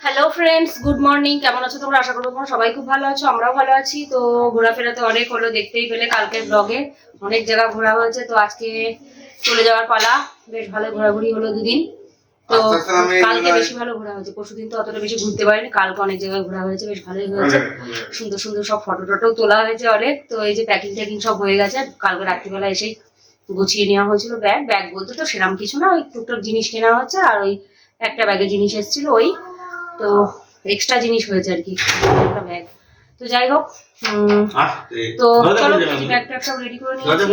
Hello friends good morning কেমন আছো তোমরা? আশা করব তোমরা সবাই খুব ভালো আছো আমরাও ভালো আছি। তো ঘোরাফেরা তো অনেক হলো দেখতেই পেলে কালকের ব্লগে অনেক জায়গা ঘোরা হয়েছে তো আজকে চলে যাওয়ার পালা। বেশ ভালো ঘোরাঘুরি হলো দুদিন। তো কালকে বেশি ভালো ঘোরা হয়েছে। পরশুদিন তো অতটা বেশি ঘুরতে পারিনি। কালকে অনেক জায়গায় ঘোরা হয়েছে বেশ ভালোই হয়েছে। সুন্দর সুন্দর সব ফটো টটো তোলা হয়েছে অনেক। তো এই যে প্যাকিং ট্যাকিং সব হয়ে গেছে। কালকে রাত্রিবেলা এসেই গুছিয়ে নেওয়া হয়েছিল ব্যাগ ব্যাগ বলতে তো সেরকম কিছু না। ওই টুকটাক জিনিস কেনা হচ্ছে। আর ওই একটা ব্যাগে জিনিস এসেছিল ওই তো এক্সট্রা জিনিস হয়েছে আর কি একটা ব্যাগ তো যাই হোক তো চলো ব্যাগ ট্যাগ সব রেডি করে নিয়েছি।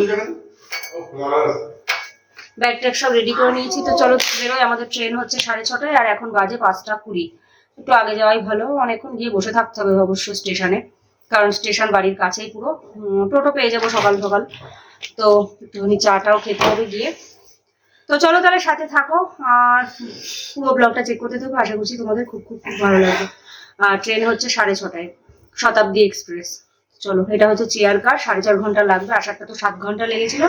ব্যাগ ট্যাগ সব রেডি করে নিয়েছি। তো চলো বেরোয় আমাদের ট্রেন হচ্ছে সাড়ে ছটায় আর এখন বাজে পাঁচটা কুড়ি। একটু আগে যাওয়াই ভালো। অনেকক্ষণ গিয়ে বসে থাকতে হবে অবশ্য স্টেশনে কারণ স্টেশন বাড়ির কাছেই পুরো। টোটো পেয়ে যাব সকাল সকাল। তো একটুখানি চাটাও খেতে হবে গিয়ে। তো চলো তাহলে সাথে থাকো আর পুরো ব্লগটা চেক করতে থাকো আশা করছি তোমাদের খুব খুব খুব ভালো লাগবে। আর ট্রেন হচ্ছে সাড়ে ছটায় শতাব্দী এক্সপ্রেস চলো এটা হচ্ছে চেয়ার কার সাড়ে চার ঘণ্টা লাগবে আসারটা তো সাত ঘণ্টা লেগেছিল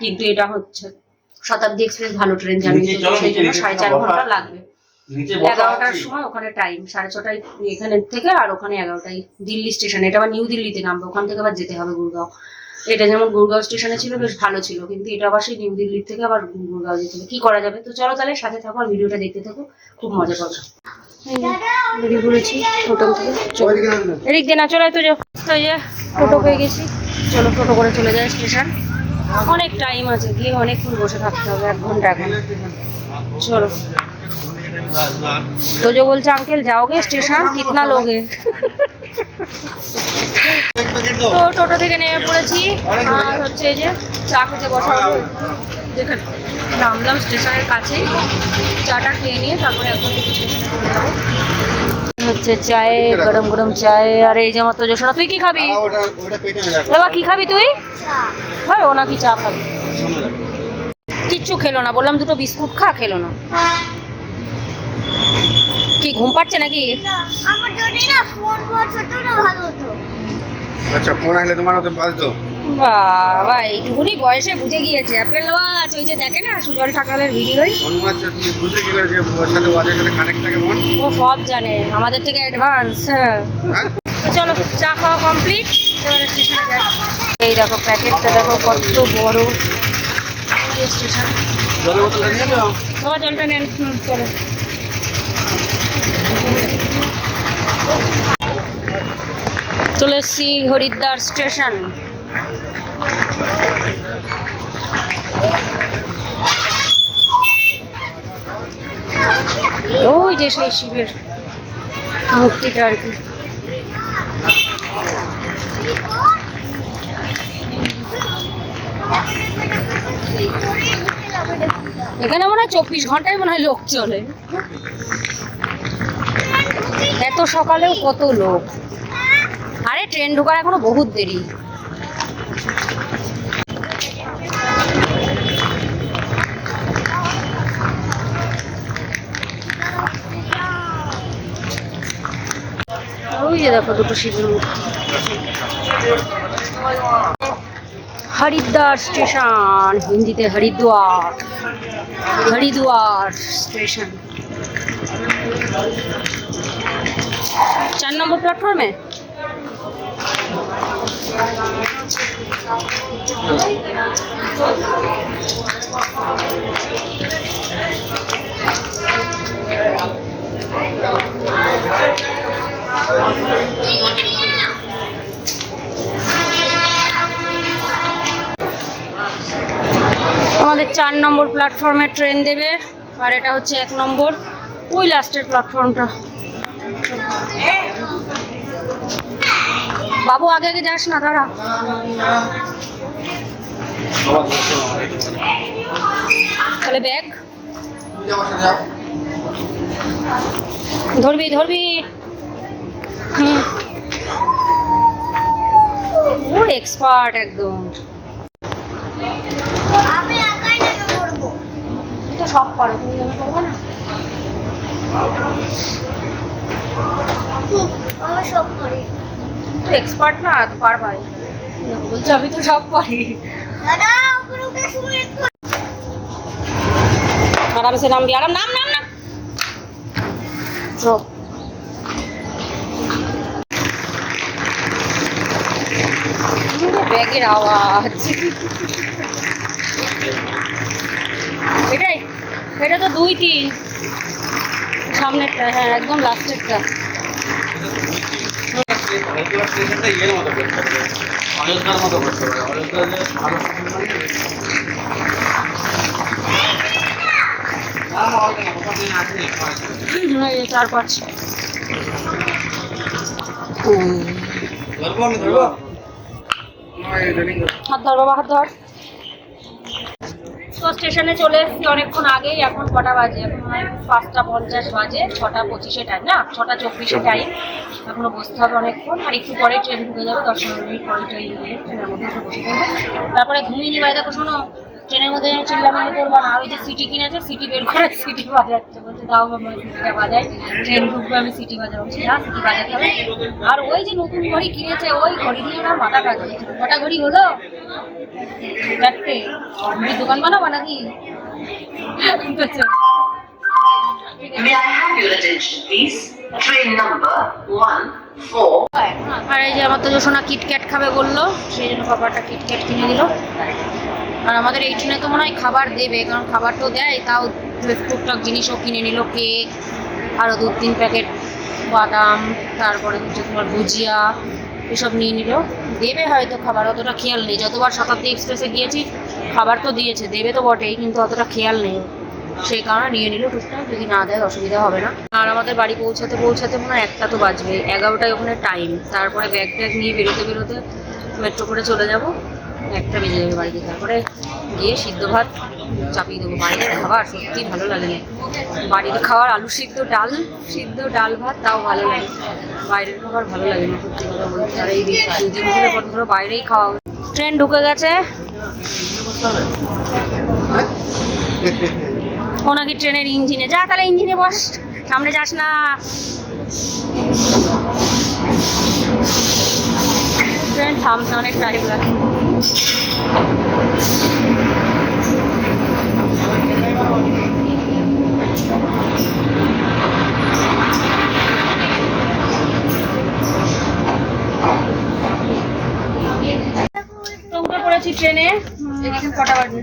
কিন্তু এটা হচ্ছে শতাব্দী এক্সপ্রেস ভালো ট্রেন জানি সেই জন্য সাড়ে চার ঘণ্টা লাগবে। এগারোটার সময় ওখানে টাইম সাড়ে ছটায় এখানে থেকে আর ওখানে এগারোটায় দিল্লি স্টেশন এটা আবার নিউ দিল্লিতে নামবে ওখান থেকে আবার যেতে হবে গুরগাঁও। এটা যেমন গুরগাঁও স্টেশনে ছিল, বেশ ভালো ছিল। কিন্তু এটা আবার সেই নিউ দিল্লির থেকে আবার গুরগাঁও যেতে হবে। কি করা যাবে? তো চলো তাহলে সাথে থাকো আর ভিডিওটা দেখতে থাকো। খুব মজা পাবে। বেরিয়ে পড়েছি হোটেল থেকে এদিক দিয়ে না, চলে তো যে, টোটো পেয়ে গেছি। চলো, টোটো করে চলে যায় স্টেশন। অনেক টাইম আছে, গিয়ে অনেকক্ষণ বসে থাকতে হবে, এক ঘণ্টা এখন। চলো। তো যে বলছে बोलते अंकल जाओगे स्टेशन कितना লোগে তো টোটো থেকে নেমে পড়েছি। আর হচ্ছে এই যে চা খেতে বসা হলো নামলাম স্টেশনের কাছেই। চাটা খেয়ে নিয়ে তারপরে এখন হচ্ছে চায়ে গরম গরম চায়ে আর এই যে মতো জোসনা তুই কি খাবি? হ্যাঁ, বাবা কি খাবি তুই? ভাই ও নাকি চা খাবি? কিচ্ছু খেলো না বললাম দুটো বিস্কুট খা খেলো না। কি ঘুম পাচ্ছে নাকি? আমার না ফোন ছোট না ভালো হতো। আচ্ছা ফোন আসলে তোমার হতে বাবা এইটুকুনি বয়সে বুঝে গিয়েছে। অ্যাপেল ওয়াচ ওই যে দেখে না সুজল ঠাকুরের ভিডিওই ফোন মারছে তুমি বুঝতে কি করে যে সাথে ওয়াচের সাথে কানেক্ট থাকে ফোন ও সব জানে আমাদের থেকে অ্যাডভান্স হ্যাঁ। হ্যাঁ? চলো চা খাওয়া কমপ্লিট এবারে স্টেশনে যাই। এই দেখো প্যাকেটটা দেখো কত বড়। স্টেশন জলের বোতলটা নিয়ে যাও জলটা নেন চলো। চলে এসছি হরিদ্বার স্টেশন। ওই যে সেই শিবের মূর্তিটা আর কি। এখানে মনে হয় চব্বিশ ঘন্টায় মনে হয় লোক চলে। এত সকালেও কত লোক। আরে ট্রেন ঢোকার এখনও বহুত দেরি। দেখো দুটো শিবের হরিদ্বার স্টেশন, হিন্দিতে হরিদ্বার হরিদ্বার স্টেশন। চার নম্বর প্ল্যাটফর্মে আমাদের চার নম্বর প্ল্যাটফর্মে ট্রেন দেবে আর এটা হচ্ছে এক নম্বর। ওই লাস্টের প্ল্যাটফর্মটা বাবু আগে আগে যাস না দাঁড়া। তাহলে ব্যাগ ধরবি ধরবি। হুম। ও এক্সপার্ট একদম। তো সব পারো তুমি পড়বে না? আমি সব পারি তুই এক্সপার্ট না তো পারবাই বলছি আমি তো সব পারি। আরামসে নাম দি আরাম নাম নাম নাম। চোখ ব্যাগের আওয়াজ। এটাই এটা তো দুই তিন সামনেরটা হ্যাঁ একদম লাস্টেরটা অযোধ্যা স্টেশনটা ইয়ের মতো করতে হবে অযোধ্যার মতো করতে হবে অযোধ্যা যে ভালো স্টেশন এই চার পাঁচ। ধরবো আমি ধরবো এই রেলিং হাত ধর বাবা হাত ধর। তো স্টেশনে চলে এসেছি অনেকক্ষণ আগেই, এখন কটা বাজে? এখন পাঁচটা পঞ্চাশ বাজে, ছটা পঁচিশে টাইম না? ছটা চব্বিশে টাইম এখনও বসতে হবে অনেকক্ষণ, আর একটু পরে ট্রেন ঢুকে যাবে, দশ পনেরো মিনিট পরে ট্রেন ঢুকে ট্রেনের মধ্যে বসে তারপরে ঘুমিয়ে নিবাই দেখো শোনো ট্রেনের মধ্যে যেন চিল্লামিল্লি করব না। আর ওই যে সিটি কিনেছে সিটি বের করে সিটি বাজাচ্ছে বলছে দাও বাবা সিটিটা বাজাই ট্রেন ঢুকবে আমি সিটি বাজাবো। না সিটি বাজাতে হবে। আর ওই যে নতুন ঘড়ি কিনেছে ওই ঘড়ি দিয়ে না মাথা কাজ কটা ঘড়ি হলো? চারটে। তুমি দোকান বানাবা নাকি. আর এই যে আমার তো সোনা কিটক্যাট খাবে বলল সেই জন্য বাবাটা কিটক্যাট কিনে দিল। আর আমাদের এই তো মনে হয় খাবার দেবে, কারণ খাবার তো দেয়, তাও টুকটাক জিনিসও কিনে নিল, কেক, আরও দু তিন প্যাকেট বাদাম, তারপরে হচ্ছে তোমার ভুজিয়া, এসব নিয়ে নিল। দেবে হয়তো খাবার, অতটা খেয়াল নেই। যতবার শতাব্দী এক্সপ্রেসে গিয়েছি, খাবার তো দিয়েছে, দেবে তো বটেই, কিন্তু অতটা খেয়াল নেই। সেই কারণে নিয়ে নিল টুকটাক, যদি না দেয় অসুবিধা হবে না। আর আমাদের বাড়ি পৌঁছাতে পৌঁছাতে মনে হয় একটা তো বাজবে এগারোটায় ওখানে টাইম তারপরে ব্যাগ ট্যাগ নিয়ে বেরোতে বেরোতে মেট্রো করে চলে যাব। একটা বেজে যাবে বাড়িতে। তারপরে গিয়ে সিদ্ধ ভাত চাপিয়ে দেবো। বাইরের খাবার সত্যি ভালো লাগে না। খাবার আলু সিদ্ধ ডাল সিদ্ধ ডাল ভাত, তাও ভালো লাগে বাইরের খাবার ভালো লাগে না সত্যি কথা বলতে। আর এই দুদিন ধরে কত ধরো বাইরেই খাওয়া ট্রেন ঢুকে গেছে। ও নাকি ট্রেনের ইঞ্জিনে। যা তাহলে ইঞ্জিনে বস। সামনে যাস না। ট্রেন থামতে অনেক টাইম লাগে পড়েছি ট্রেনে। এখন কটা বাজে?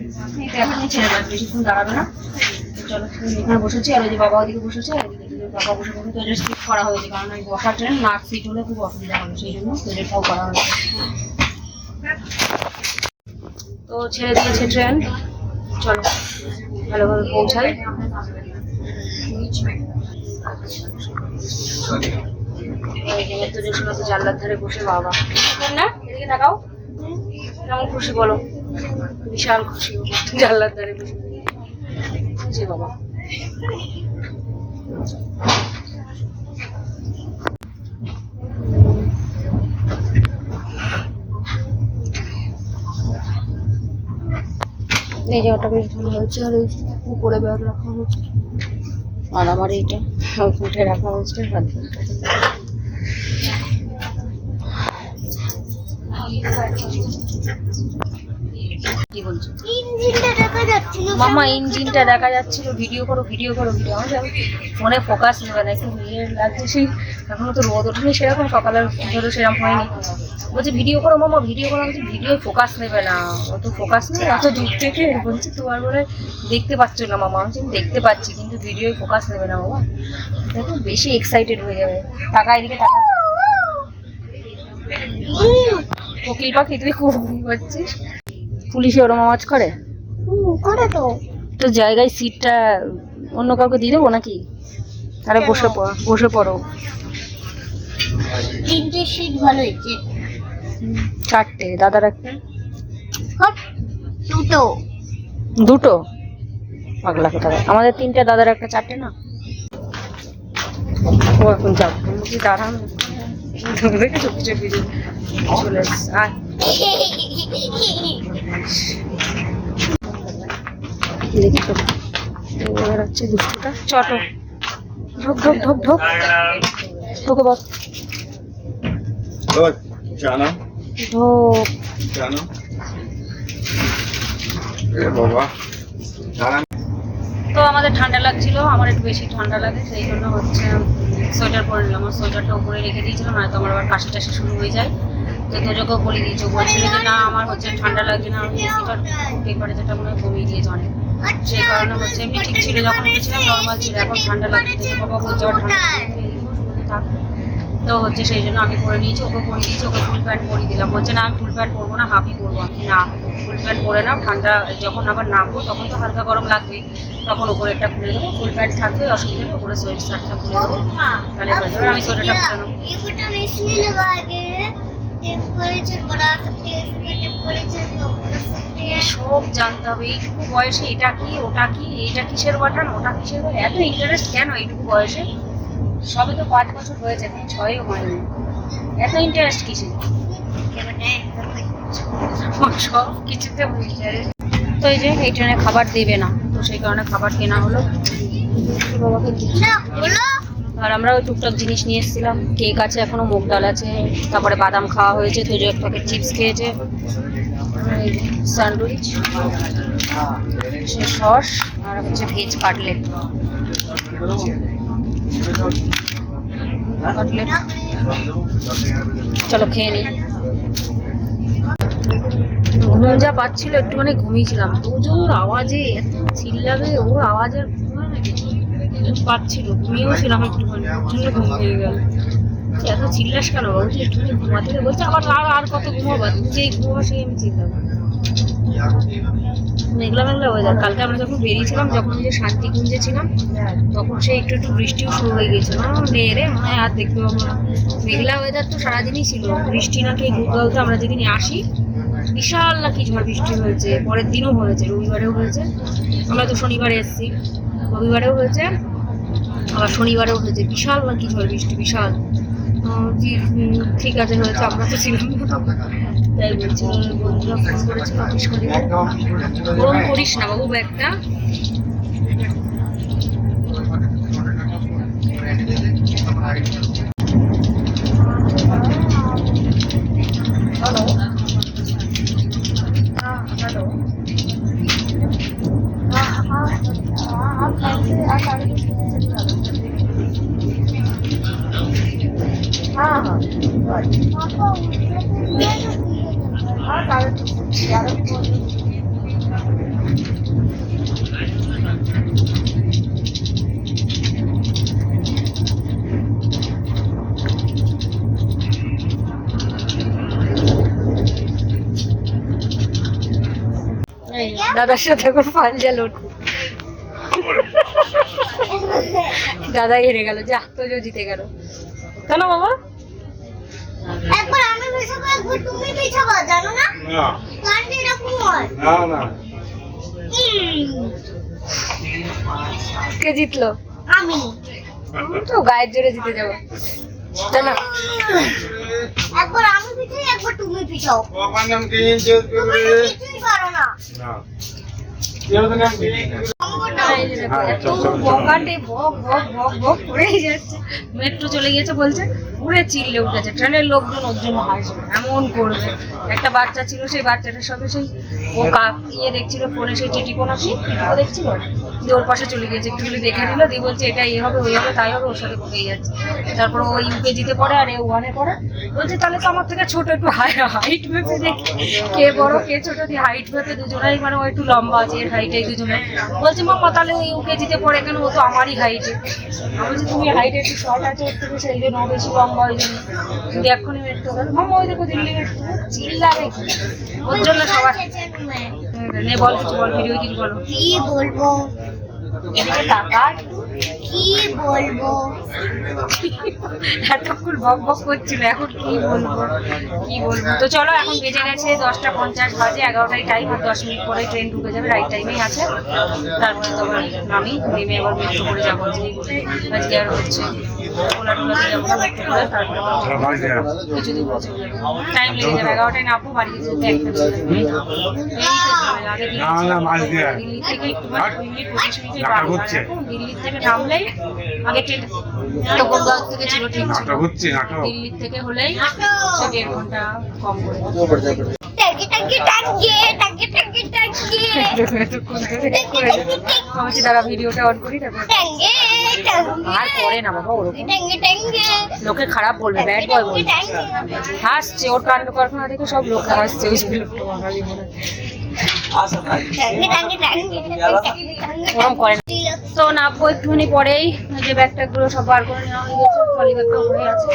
এই ছেড়ে যাবে বেশিক্ষণ দাঁড়াবে না। চলো, এখানে বসেছি, আর বাবা ওদিকে বসেছে বাবা বসে বসে করা হয়েছে, কারণ ওই বসার ট্রেন নাক সিট হলে খুব অসুবিধা হবে, সেই জন্য করা হয়েছে। তো ছেড়ে দিয়েছে ট্রেন। চলো, ভালোভাবে পৌঁছাই। তো জানলার ধারে বসে বাবা। না, এদিকে তাকাও। কেমন খুশি বলো? বিশাল খুশি। জানলার ধারে বসে। বাবা। এই জায়গাটা বেশ ভালো হয়েছে আর এই উপরে ব্যাগ রাখা হয়েছে আর আমার এইটা উঠে রাখা হয়েছে Thank ধুতে। কি বলছো? ইঞ্জিনটা দেখা যাচ্ছিল মামা ইঞ্জিনটা দেখা যাচ্ছিল। ভিডিও করো ভিডিও করো ভিডিও আমার ফোনে ফোকাস নেবে না একটু ইয়ে লাগছে। সেই এখনও তো রোদ ওঠেনি সেরকম সকালের ধরো সেরকম হয়নি। বলছে ভিডিও করো মামা ভিডিও করো। বলছি ভিডিও ফোকাস নেবে না। অত ফোকাস নেই এত দূর থেকে। বলছি তোমার বলে দেখতে পাচ্ছ না মামা। আমি দেখতে পাচ্ছি কিন্তু ভিডিও ফোকাস নেবে না বাবা দেখো বেশি এক্সাইটেড হয়ে যাবে। টাকা এদিকে টাকা কোকিল পাখি তুই খুব করছিস পুলিশে ওরম আওয়াজ করে? করে তো। তো জায়গায় সিটটা অন্য কাউকে দিয়ে দেবো নাকি? আরে বসে পড়ো বসে পড়ো। তিনটে সিট ভালো হয়েছে। চারটে দাদার একটা দুটো। দুটো? পাগলা কোথা আমাদের তিনটে দাদার একটা চারটে না? ও এখন যাও। বলছি দাঁড়ান দেখে চুপি চুপি চলে আয়। তো তো আমাদের ঠান্ডা লাগছিল, আমার একটু বেশি ঠান্ডা লাগে, সেই জন্য হচ্ছে সোয়েটার পরে নিলাম। আমার সোয়েটারটা উপরে রেখে দিয়েছিলাম, নয়তো আমার আবার কাশি টাশি শুরু হয়ে যায়। তো তোজোকেও বলে দিয়েছ। বলছিল যে না আমার হচ্ছে ঠান্ডা লাগছে না আমি এসিটা টেম্পারেচারটা মনে হয় কমিয়ে দিয়েছে অনেক সেই কারণে হচ্ছে এমনি ঠিক ছিল। যখন গেছিলাম নর্মাল ছিল। এখন ঠান্ডা লাগছে। বাবা বলছে ওর ঠান্ডা। তো হচ্ছে সেই জন্য আমি করে নিয়েছি ওকে পরে দিয়েছি ওকে ফুল প্যান্ট পরিয়ে দিলাম। বলছে না আমি ফুল প্যান্ট পরবো না হাফই পরবো আমি। না ফুল প্যান্ট পরে নাও ঠান্ডা যখন আবার নামবো তখন তো হালকা গরম লাগবে তখন উপরে একটা খুলে দেবো ফুল প্যান্ট থাকবে অসুবিধা নেই উপরে সোয়েট শার্টটা খুলে দেবো। তাহলে আমি সোয়েটারটা খুলে নেব। সব জানতে হবে এইটুকু বয়সে এটা কি ওটা কি এটা কিসের বাটন ওটা কিসের এত ইন্টারেস্ট কেন এইটুকু বয়সে? সবে তো পাঁচ বছর হয়েছে ছয়ও হয়নি। এত ইন্টারেস্ট কিসে সব কিছুতে ইন্টারেস্ট তো এই যে এই ট্রেনে খাবার দেবে না তো সেই কারণে খাবার কেনা হলো। বাবাকে আর আমরা ওই টুকটাক জিনিস নিয়ে এসেছিলাম। কেক আছে, এখনও মুগ ডাল আছে, তারপরে বাদাম খাওয়া হয়েছে তো এক প্যাকেট চিপস খেয়েছে। স্যান্ডউইচ সস, আর হচ্ছে ভেজ কাটলেট। কাটলেট। চলো খেয়ে নিই। ঘুম যা পাচ্ছিল, একটুখানি ঘুমিয়েছিলাম। প্রচুর আওয়াজে, এত চিল্লাবে, ওর আওয়াজের পাচ্ছিল, ঘুমিয়েও ছিলাম ওর জন্য ঘুম পেয়ে গেল। এত চিল্লাস কেন? বলছি একটুখানি ঘুমাতে বলছে আবার আর আর কত ঘুমাবা? তুমি যেই ঘুমাবো সেই আমি চিল্লাবো মেঘলা মেঘলা ওয়েদার কালকে আমরা যখন বেরিয়েছিলাম, যখন যে শান্তিকুঞ্জে ছিলাম, তখন সে একটু একটু বৃষ্টিও শুরু হয়ে গেছিল রে রে, মনে আর দেখতে পাবো না মেঘলা ওয়েদার তো সারাদিনই ছিল। বৃষ্টি নাকি গুগলতে আমরা যেদিন আসি, বিশাল নাকি ঝড় বৃষ্টি হয়েছে। পরের দিনও হয়েছে, রবিবারেও হয়েছে। আমরা তো শনিবারে এসেছি। রবিবারেও হয়েছে, আবার শনিবারেও হয়েছে। বিশাল নাকি ঝড়, বৃষ্টি বিশাল। ঠিক আছে, হয়েছে, আমরা তো ছিলাম। তাই বলছিল বন্ধুরা ফোন করেছিল অফিস গরম করিস না বাবু ব্যাগটা। হ্যালো হ্যাঁ দাদার সাথে এখন ফাল জাল দাদা হেরে গেল যা তোজো জিতে গেল। কেন বাবা? একবার আমি বিছাবো একবার তুমি বিছাবা জানো না? না। কারণ এরকম হয়। না না। কে জিতলো? আমি। তো গায়ের জোরে জিতে যাব। জানো একবার আমি পিছাই একবার তুমি পিছাও বাবার নাম কি? পারো না। মেট্রো চলে গিয়েছে বলছে উড়ে চিল্লে উঠেছে। ট্রেনের লোকজন ওর জন্য হাসবে, এমন করবে। একটা বাচ্চা ছিল, সেই বাচ্চাটার সাথে সেই ও কাক ইয়ে দেখছিল, ফোনে সেই টিটিপোনা কি? ও দেখছিল? দিয়ে ওর পাশে চলে গিয়েছে, একটু খালি দেখে নিল, দিয়ে বলছে, এটা এ হবে, ওই হবে, তাই হবে, ওর সাথে ঘুরেই যাচ্ছে। তারপর ও ইউকেজিতে পড়ে আর এ ওয়ানে পড়ে। বলছে, তাহলে তো আমার থেকে ছোট একটু হাইট মেপে দেখি। কে বড়, কে ছোট, দিয়ে হাইট মেপে দুজনাই মানে ও একটু লম্বা আছে, এর হাইটাই দুজনে বলছে, মাম্মা, তাহলে ওই ইউকেজিতে পড়ে কেন? ও তো আমারই হাইটে আমি বলছি, তুমি হাইটে একটু শর্ট আছে ওর থেকে সেই জন্য বেশি লম্বা, ওই জন্য। কিন্তু এক্ষুনি মেট্রো মাম্মা, ওই দেখো দিল্লি মেট্রো চিল্লাবে ওর জন্য সবাই নে বল কিছু বল ভিডিও কিছু বলো। কি বলব? এদিকে টাকা? কি বলব? এতক্ষণ বক বক করছিল এখন কি বলব? কি বলব? তো চলো এখন বেজে গেছে দশটা পঞ্চাশ বাজে এগারোটায় টাইম আর দশ মিনিট পরে ট্রেন ঢুকে যাবে রাইট টাইমেই আছে। তারপরে তোমার নামি নেমে আবার মেট্রো করে যাব আজকে। আর হচ্ছে টাইম লেগে যাবে এগারোটায় নামবো বাড়ি যেতে একটা বেজে যাবে। এই তো চলে, আগে দিল্লি না, না, মাঝ দিয়ে। দিল্লি থেকে নাটক হচ্ছে। থেকে নামলেই আগে ট্রেন টোকনগাঁও থেকে ছিল ঠিক ছিল নাটক হচ্ছে নাটক দিল্লির থেকে হলেই সে দেড় ঘণ্টা কম করে আর করে না বাবা ওরকম লোকে খারাপ বলবে ব্যাড বয় বলবে হাসছে ওর কাণ্ড কারখানা দেখে সব লোক হাসছে ওই জন্য তো একটুখানি পরেই যে ব্যাগ ট্যাগগুলো সব বার করে নেওয়া হয়ে গেছে ট্রলি ব্যাগটা উপরে আছে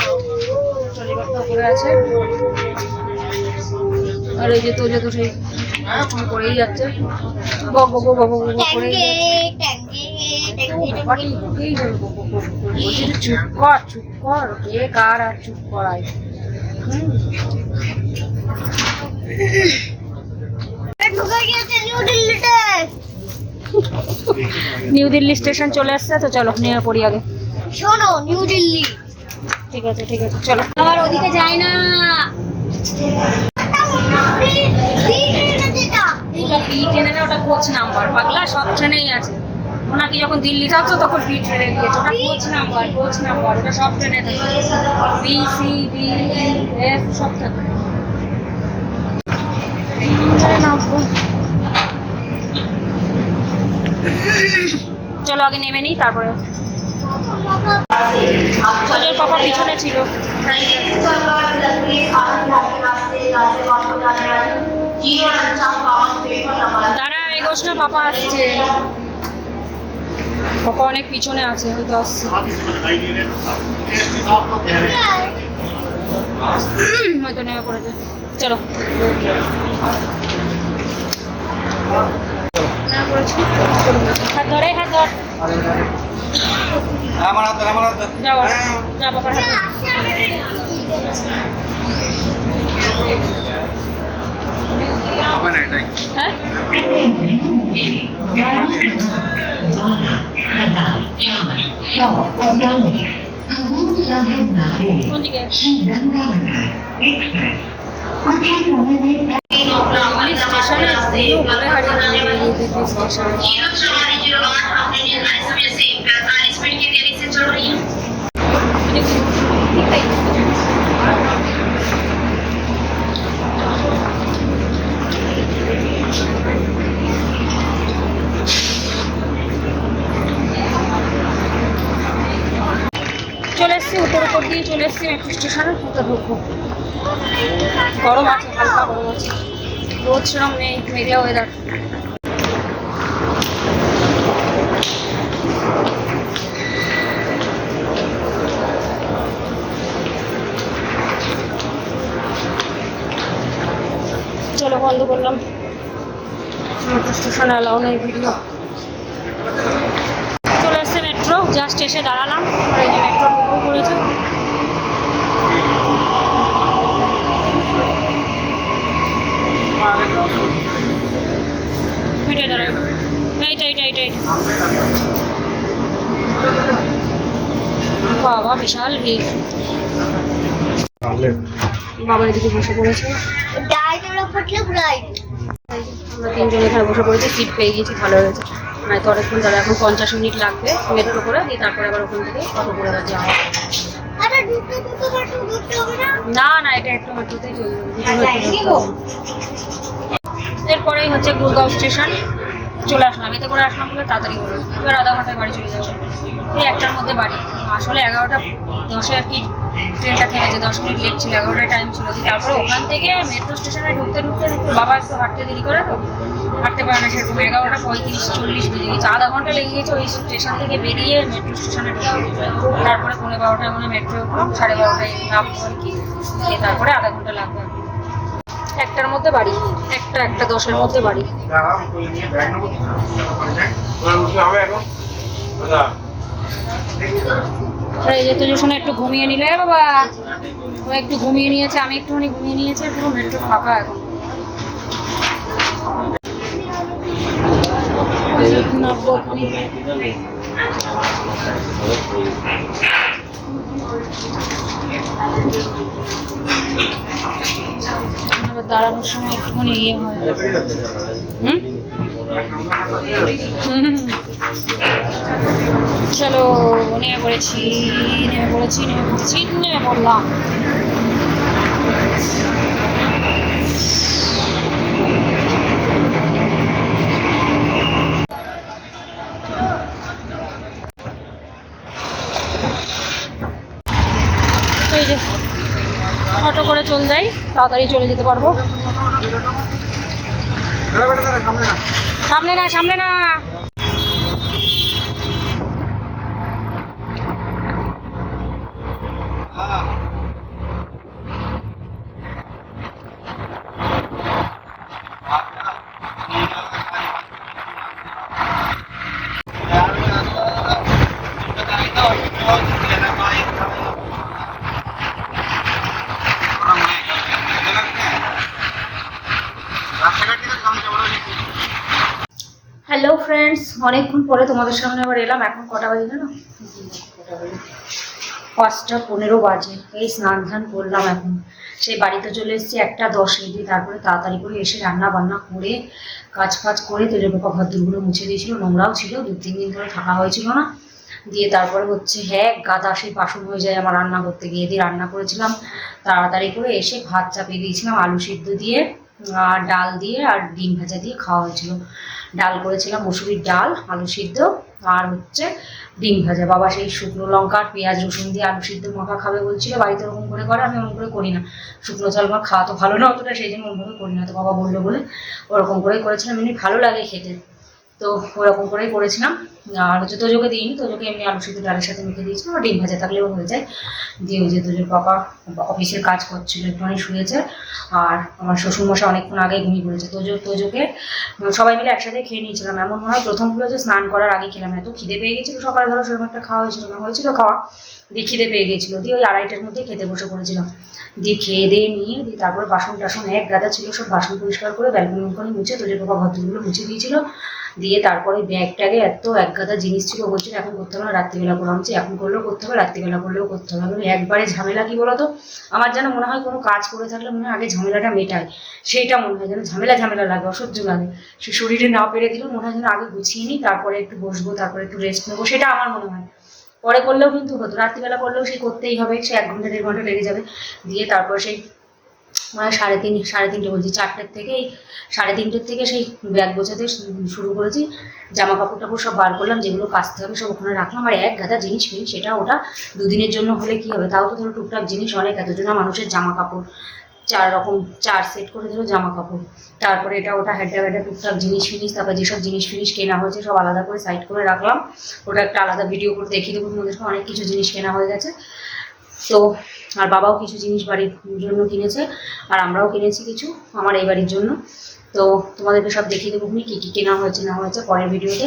ট্রলি ব্যাগটা উপরে আছে আর এই যে তো যে তো সেই করেই যাচ্ছে বক বক বক বক বক করেই চুপ কর চুপ কর কে কার আর চুপ করাই হুম নিউ দিল্লি স্টেশন চলে আসছে তো চলো নিয়ে পড়ি আগে। শোনো নিউ দিল্লি ঠিক আছে ঠিক আছে চলো। আবার ওদিকে যাই না। ওটা কোচ নাম্বার পাগলা সব ট্রেনেই আছে। ওনাকে যখন দিল্লি যাচ্ছ তখন বি ট্রেনে গিয়েছে। ওটা কোচ নাম্বার কোচ নাম্বার ওটা সব ট্রেনে থাকে। বি সি বি এফ সব থাকে। চলো আগে নেমে নিই, তারপরে। ওদের পাপা পিছনে ছিল। দাঁড়া, এগোস না, পাপা আসছে। পাপা অনেক পিছনে আছে, হয়তো আসছে। হয়তো নেমে পড়েছে। চলো। নেমে পড়েছি। হাত ধরে হাত ধর। আমার হাতে আমার হাতে যাও যা বাবার হাত হবে না এটাই। হ্যাঁ? স্টেশনে দিল্লি উপরে চলে এসছি উত্তর উপর দিয়ে চলে এসছি মেট্রো স্টেশনে উত্তর ঢুকবো। গরম আছে, হালকা গরম আছে। রোদ সেরম নেই, মেঘলা ওয়েদার চলো করলাম। মেট্রো স্টেশনে অ্যালাউ নেই ভিডিও। চলে এসছে মেট্রো জাস্ট এসে দাঁড়ালাম। আর এই যে মেট্রো দাঁড়াই এইটা এইটা এইটা এইটা। বাবা বিশাল ভিড়। বাবার এদিকে বসে পড়েছে। আমরা তিনজন এখানে বসে পড়েছি সিট পেয়ে গেছি ভালো হয়েছে। নয়তো অনেকক্ষণ যাবে এখন পঞ্চাশ মিনিট লাগবে মেট্রো করে দিয়ে তারপরে আবার ওখান থেকে অটো করে যাওয়া হবে। না? না না এটা একটু মেট্রোতেই চলে যাবে এরপরেই হচ্ছে গুরগাঁও স্টেশন চলে আসলাম এতে করে আসলাম বলে তাড়াতাড়ি হলো এবার আধা ঘন্টায় বাড়ি চলে যাব এই একটার মধ্যে বাড়ি। আসলে এগারোটা দশে আর কি ট্রেনটা থেমেছে দশ মিনিট লেট ছিল, এগারোটায় টাইম ছিল। তারপরে ওখান থেকে মেট্রো স্টেশনে ঢুকতে ঢুকতে বাবা একটু হাঁটতে দেরি করে তো, হাঁটতে পারে না সেরকম। এগারোটা পঁয়ত্রিশ, চল্লিশ বেজে গেছে। আধা ঘণ্টা লেগে গেছে ওই স্টেশন থেকে বেরিয়ে মেট্রো স্টেশনে ঢুকতে তারপরে পনেরো বারোটায় মনে মেট্রো সাড়ে বারোটায় নামবো আর কি। তারপরে আধা ঘণ্টা লাগবে। একটার মধ্যে বাড়ি একটা একটা দশের মধ্যে বাড়ি। এই যে একটু ঘুমিয়ে নিলে বাবা। ও একটু ঘুমিয়ে নিয়েছে আমি একটুখানি ঘুমিয়ে নিয়েছি পুরো মেট্রো ফাঁকা এখন। দাঁড়ানোর সময় একটুখানি ইয়ে হয়। চলো নেমে পড়েছি নেমে পড়েছি নেমে পড়েছি নেমে পড়লাম করে চলে যাই তাড়াতাড়ি চলে যেতে পারব। সামনে না সামনে না। হ্যালো ফ্রেন্ডস অনেকক্ষণ পরে তোমাদের সামনে আবার এলাম। এখন কটা বাজে জানো? পাঁচটা পনেরো বাজে। এই স্নান ধান করলাম এখন। সেই বাড়িতে চলে এসেছি একটা দশ দিয়ে। তারপরে তাড়াতাড়ি করে এসে রান্না বান্না করে, কাজ ফাজ করে তেলের পোকা ঘরদুরগুলো মুছে দিয়েছিল, নোংরাও ছিল, দু তিন দিন ধরে থাকা হয়েছিল না। দিয়ে তারপরে হচ্ছে হ্যাঁ গাদা সেই বাসন হয়ে যায় আমার রান্না করতে গিয়ে। দিয়ে রান্না করেছিলাম। তাড়াতাড়ি করে এসে ভাত চাপিয়ে দিয়েছিলাম, আলু সিদ্ধ দিয়ে। আর ডাল দিয়ে আর ডিম ভাজা দিয়ে খাওয়া হয়েছিল। ডাল করেছিলাম মুসুরির ডাল, আলু সিদ্ধ, আর হচ্ছে ডিম ভাজা। বাবা সেই শুকনো লঙ্কা, পেঁয়াজ, রসুন দিয়ে আলু সিদ্ধ মাখা খাবে বলছিল, বাড়িতে ওরকম করে করে আমি ওরকম করে করি না। শুকনো চাল মা খাওয়া তো ভালো না অতটা, সেই জন্য ওরকম করে করি না। তো বাবা বলল বলে ওরকম করেই করেছিলাম, এমনি ভালো লাগে খেতে। তো ওরকম করেই করেছিলাম। আর হচ্ছে তোজোকে দিইনি, তোজোকে এমনি আলু সিদ্ধ ডালের সাথে মেখে আর ডিম ভাজা থাকলেও হয়ে যায়। দিয়ে ওই যে তোজোর পাপা অফিসের কাজ করছিল, একটুখানি শুয়েছে। আর আমার শ্বশুরমশা অনেকক্ষণ আগে ঘুমিয়ে পড়েছে। তোজো, তোজোকে সবাই মিলে একসাথে খেয়ে নিয়েছিলাম। এমন মনে হয় প্রথমগুলো যে স্নান করার আগে খেলাম। এত খিদে পেয়ে গেছিল। সকালে ধরো সেরকম একটা খাওয়া হয়েছিল না হয়েছিল খাওয়া, দিয়ে খিদে পেয়ে গেছিল। দিয়ে ওই আড়াইটার মধ্যে খেতে বসে পড়েছিলাম। দিয়ে খেয়ে দিয়ে নিয়ে, দিয়ে তারপরে বাসন টাসন এক গাদা ছিল, সব বাসন পরিষ্কার করে ব্যালকনি মুছে তোদের বাবা ঘরগুলো মুছে দিয়েছিল। দিয়ে তারপরে ব্যাগ ট্যাগে এত এক গাদা জিনিস ছিল বলছিল এখন করতে হবে না, রাত্রিবেলা করলাম। আমি এখন করলেও করতে হবে, রাত্রিবেলা করলেও করতে হবে। আমি একবারে ঝামেলা কি বলতো? আমার যেন মনে হয় কোনো কাজ করে থাকলে মনে হয় আগে ঝামেলাটা মেটায়। সেইটা মনে হয় যেন ঝামেলা ঝামেলা লাগে, অসহ্য লাগে। সে শরীরে না পেরে দিলেও মনে হয় যেন আগে গুছিয়ে নিই, তারপরে একটু বসবো, তারপরে একটু রেস্ট নেব, সেটা আমার মনে হয়। পরে করলেও কিন্তু হতো, রাত্রিবেলা করলেও সেই করতেই হবে, সে এক ঘণ্টা, দেড় ঘণ্টা লেগে যাবে। দিয়ে তারপর সেই সাড়ে তিন, সাড়ে তিনটে বলছি, চারটের থেকে এই সাড়ে তিনটের থেকে সেই ব্যাগ শু- শুরু করেছি। জামা কাপড় টাপড় সব বার করলাম, যেগুলো কাচতে হবে সব ওখানে রাখলাম। আর এক গাদা জিনিস কিনি, সেটা ওটা দুদিনের জন্য হলে কি হবে? তাও তো ধরো টুকটাক জিনিস অনেক, এতজন মানুষের জামা কাপড় চার রকম, চার সেট করে দিল জামা কাপড় তারপরে এটা ওটা হেডা হেডা টুকটাক জিনিস ফিনিস তারপর যেসব জিনিস ফিনিস কেনা হয়েছে সব আলাদা করে সাইড করে রাখলাম। ওটা একটা আলাদা ভিডিও করে দেখিয়ে দেবো তোমাদেরকে, অনেক কিছু জিনিস কেনা হয়ে গেছে। তো আর বাবাও কিছু জিনিস বাড়ির জন্য কিনেছে, আর আমরাও কিনেছি কিছু, আমার এই বাড়ির জন্য। তো তোমাদেরকে সব দেখিয়ে দেবো কী কী কেনা হয়েছে, না হয়েছে পরের ভিডিওতে।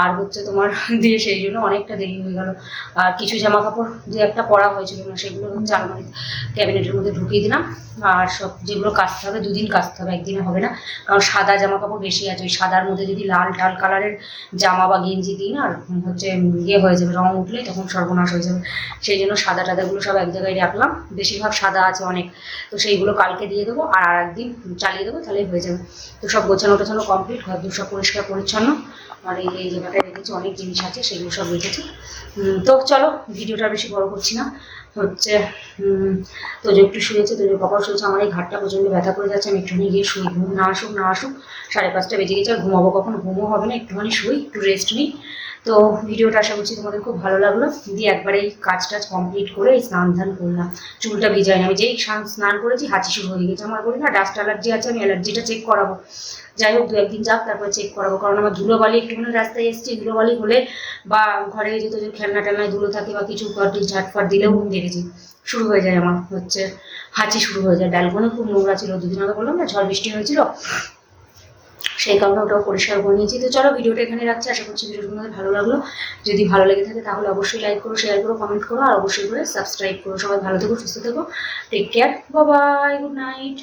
আর হচ্ছে তোমার দিয়ে সেই জন্য অনেকটা দেরি হয়ে গেল। আর কিছু জামা কাপড় যে একটা পরা হয়েছিল না, সেগুলো হচ্ছে আলমারি ক্যাবিনেটের মধ্যে ঢুকিয়ে দিলাম। আর সব যেগুলো কাচতে হবে, দুদিন কাচতে হবে, একদিনে হবে না। কারণ সাদা জামা কাপড় বেশি আছে, ওই সাদার মধ্যে যদি লাল, ডাল কালারের জামা বা গেঞ্জি দিই না, আর হচ্ছে ইয়ে হয়ে যাবে, রং উঠলে তখন সর্বনাশ হয়ে যাবে। সেই জন্য সাদা টাদাগুলো সব এক জায়গায় রাখলাম। বেশিরভাগ সাদা আছে অনেক। তো সেইগুলো কালকে দিয়ে দেবো, আর আর একদিন চালিয়ে দেবো, তাহলেই হয়ে যাবে। তো সব গোছানো টোছানো কমপ্লিট ঘর দূর সব পরিষ্কার, পরিচ্ছন্ন। আর এই এই জায়গাটায় রেখেছি, অনেক জিনিস আছে, সেগুলো সব রেখেছি। তো চলো, ভিডিওটা বেশি বড় করছি না। হচ্ছে তো যে একটু শুয়েছে তো যে কপাল শুয়েছে, আমার এই ঘাটটা প্রচণ্ড ব্যথা করে যাচ্ছে, আমি একটুখানি গিয়ে শুই। ঘুম না আসুক না আসুক, সাড়ে পাঁচটা বেজে গেছে, আর ঘুমাবো কখন? ঘুমও হবে না, একটুখানি শুই, একটু রেস্ট নিই। তো ভিডিওটা আশা করছি তোমাদের খুব ভালো লাগল। দিয়ে একবারে এই কাজ টাজ কমপ্লিট করে এই স্নান ধান করলাম। চুলটা ভিজাই না, আমি যেই স্নান- করেছি হাঁচি শুরু হয়ে গেছে। আমার বলি, না ডাস্ট অ্যালার্জি আছে, আমি অ্যালার্জিটা চেক করাবো। যাই হোক, দু একদিন যাক, তারপরে চেক করাবো। কারণ আমার ধুলোবালি একটুখানি রাস্তায় এসছি, ধুলোবালি হলে বা ঘরে যেত যে খেলনা টেলনায় ধুলো থাকে বা কিছু ঝাটফাট দিলেও ঘুম দেখেছি শুরু হয়ে যায় আমার হচ্ছে, হাঁচি শুরু হয়ে যায়। ব্যালকনি খুব নোংরা ছিল, দুদিন আগে বললাম না, ঝড় বৃষ্টি হয়েছিল। সেই কারণে ওটাও পরিষ্কার করে নিয়েছি। তো চলো ভিডিওটা এখানে রাখছি। আশা করছি ভিডিওটা তোমাদের ভালো লাগল। যদি ভালো লেগে থাকে তাহলে অবশ্যই লাইক করো শেয়ার করো কমেন্ট করো, আর অবশ্যই করে সাবস্ক্রাইব করো। সবাই ভালো থেকো, সুস্থ থেকো। Take care bye good night